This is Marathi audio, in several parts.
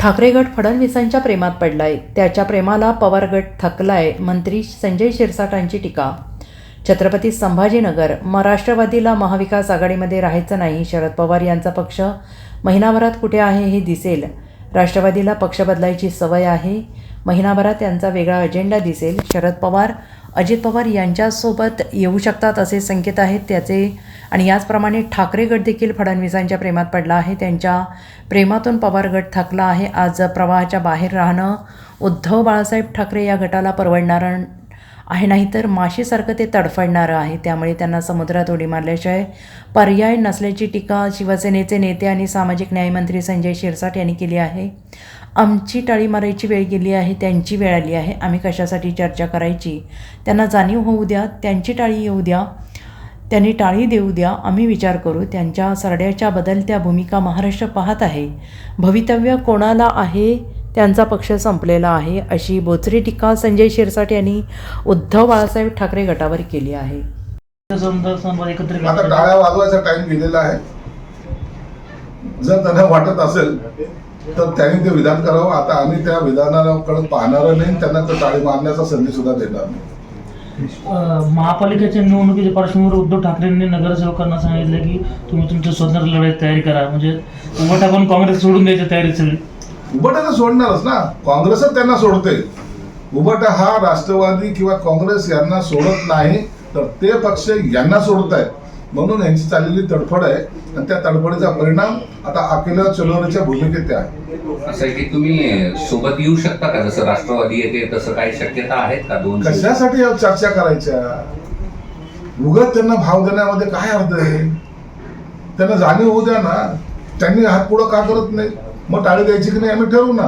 ठाकरे गट फडणवीसांच्या प्रेमात पडलाय. त्याच्या प्रेमाला पवार गट थकलाय मंत्री संजय शिरसाटांची टीका. छत्रपती संभाजीनगर म राष्ट्रवादीला महाविकास आघाडीमध्ये राहायचं नाही शरद पवार यांचा पक्ष महिनाभरात कुठे आहे हे दिसेल. राष्ट्रवादीला पक्ष बदलायची सवय आहे महिनाभरात त्यांचा वेगळा अजेंडा दिसेल. शरद पवार अजित पवार यांच्यासोबत येऊ शकतात असे संकेत आहेत त्याचे. आणि याचप्रमाणे ठाकरे गट देखील फडणवीसांच्या प्रेमात पडला आहे. त्यांच्या प्रेमातून पवार गट थकला आहे. आज प्रवाहाच्या बाहेर राहणं उद्धव बाळासाहेब ठाकरे या गटाला परवडणारं आहे. नाहीतर माशीसारखं ते तडफडणारं आहे. त्यामुळे त्यांना समुद्रात उडी मारल्याशिवाय पर्याय नसल्याची टीका शिवसेनेचे नेते आणि सामाजिक न्यायमंत्री संजय शिरसाट यांनी केली आहे. आमची टाळी मारायची वेळ गेली आहे. त्यांची वेळ आली आहे. आम्ही कशासाठी चर्चा करायची? त्यांना जाणीव होऊ द्या. त्यांची टाळी येऊ द्या. त्यांनी टाळी देऊ द्या. आम्ही विचार करू. त्यांच्या सरड्याच्या बदलत्या भूमिका महाराष्ट्र पाहत आहे. भवितव्य कोणाला आहे? त्यांचा पक्ष संपलेला आहे. अशी बोचरी टीका संजय शिरसाट यांनी उद्धव बाळासाहेब ठाकरे गटावर केली आहे. आता. टाळ्या वाजवायचा टाइम जर त्यांना वाटत असेल तर त्यांनी ते विधान करावं. आता आम्ही त्या विधानाकडे पाहणार नाही त्यांना तर टाळी मारण्याचा संधी सुद्धा देणार नाही. महापालिकेच्या निवडणुकीच्या पार्श्वभूमीवर उद्धव ठाकरेंनी नगरसेवकांना सांगितलं की तुम्ही तुमच्या स्वतंत्र लढाईची तयारी करा. म्हणजे उभं टाकून काँग्रेस सोडून द्यायची तयारी सगळी उभटा तर सोडणारच ना. काँग्रेसच त्यांना सोडते उभटा हा राष्ट्रवादी किंवा काँग्रेस यांना सोडत नाही तर ते पक्ष यांना सोडत आहेत म्हणून यांची चाललेली तडफड आहे आणि त्या तडफडीचा परिणाम आता अकेल्या चलोरीच्या भूमिकेत आहे. असं की तुम्ही सोबत येऊ शकता का? जसं राष्ट्रवादी येते तसं काही शक्यता आहेत का दोन कशासाठी चर्चा करायच्या? उगत त्यांना भाव देण्यामध्ये काय अर्थ आहे? त्यांना जाणीव होऊ द्या ना. त्यांनी हात पुढं का करत नाही मग टाळी द्यायची की नाही आम्ही ठरवू ना.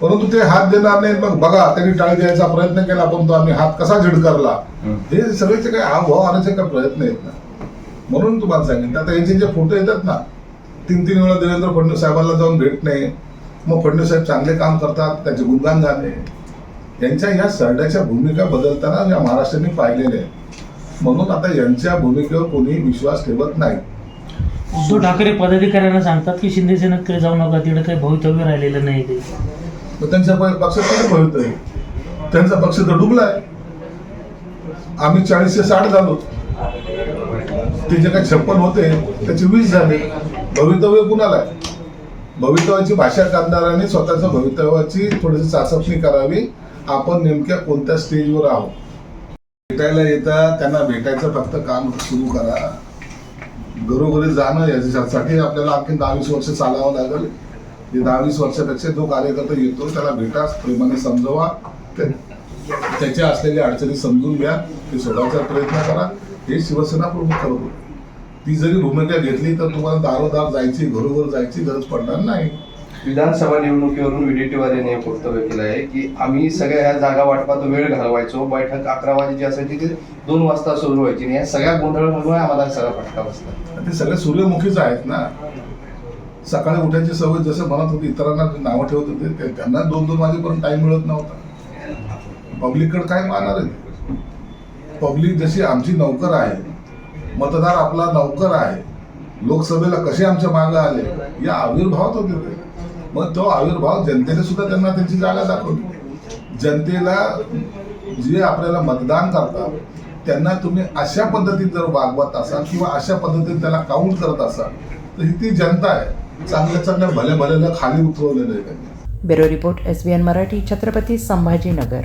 परंतु ते हात देणार नाही मग बघा त्यांनी टाळी द्यायचा प्रयत्न केला परंतु आम्ही हात कसा झिडकारला? हे सगळेचे काही हावभाव आणायचे काही प्रयत्न आहेत ना. म्हणून तुम्हाला सांगितलं. आता यांचे जे फोटो येतात ना तीन तीन वेळा देवेंद्र फडणवीस साहेबांना जाऊन भेटणे मग फडणवीस साहेब चांगले काम करतात त्याचे गुणगान झाले. यांच्या या सरड्याच्या भूमिका बदलताना या महाराष्ट्राने पाहिलेल्या आहेत. म्हणून आता यांच्या भूमिकेवर कोणीही विश्वास ठेवत नाही. उद्धव ठाकरे पदाधिकाऱ्यांना सांगतात की शिंदे सेनेकडे जाऊ नका तिकडे काही भवितव्य राहिलेलं नाही ते. तर त्यांच्या प- पक्षात काय भवितव्य? त्यांचा पक्ष तर डुबलाय. आम्ही चाळीसशे साठ झालो. ते जे काही छप्पन होते त्याचे वीस झाले. भवितव्य कुणाला आहे? भवितव्याची भाषा कामदारांनी स्वतःच्या भवितव्याची थोडीशी चाचपणी करावी. आपण नेमक्या कोणत्या स्टेजवर आहोत? भेटायला येता त्यांना भेटायचं फक्त काम सुरू करा. घरोघरी जाणं याच्यासाठी आपल्याला आणखी दहा वीस वर्ष चालावं लागेल. दहावीस दहा वीस वर्षापेक्षा जो कार्यकर्ता येतो त्याला भेटा प्रेमाने समजवा. त्याच्या असलेल्या अडचणी समजून घ्या. ते सोडवायचा प्रयत्न करा. हे शिवसेना प्रमुख करतो ती जरी भूमिका घेतली तर तुम्हाला दारोदार जायची घरोघर जायची गरज पडणार नाही. विधानसभा निवडणुकीवरून विडेटीवारीने एक वक्तव्य केलं आहे की आम्ही सगळ्या ह्या जागा वाटपात वेळ घालवायचो. बैठक अकरा वाजेची असायची ती दोन वाजता सुरू व्हायची आणि या सगळ्या गोंधळामुळे आम्हाला सगळा फटका बसला. ते सगळे सूर्यमुखीच आहेत ना. सकाळी उठायची सवय जसं म्हणत होती इतरांना नावं ठेवत होते त्यांना दोन दोन वाजेपर्यंत टाइम मिळत नव्हता. पब्लिककडे काय मानणार आहे? पब्लिक जशी आमची नौकर आहे मतदार आपला नौकर आहे लोकसभेला कसे आमच्या मागं आले या आविर्भावात होते ते. मग तो आविर्भाव जनतेने सुद्धा त्यांना त्यांची जागा दाखवली. जनतेला जे आपल्याला मतदान करतात त्यांना तुम्ही अशा पद्धतीत जर वागवत असाल किंवा अशा पद्धतीने त्याला काउंट करत असाल तर ही ती जनता आहे. चांगल्या चांगल्या भल्या भल्याला खाली उतरवलेलं आहे त्यांनी. Bureau report S B N Marathi Chhatrapati Sambhajinagar.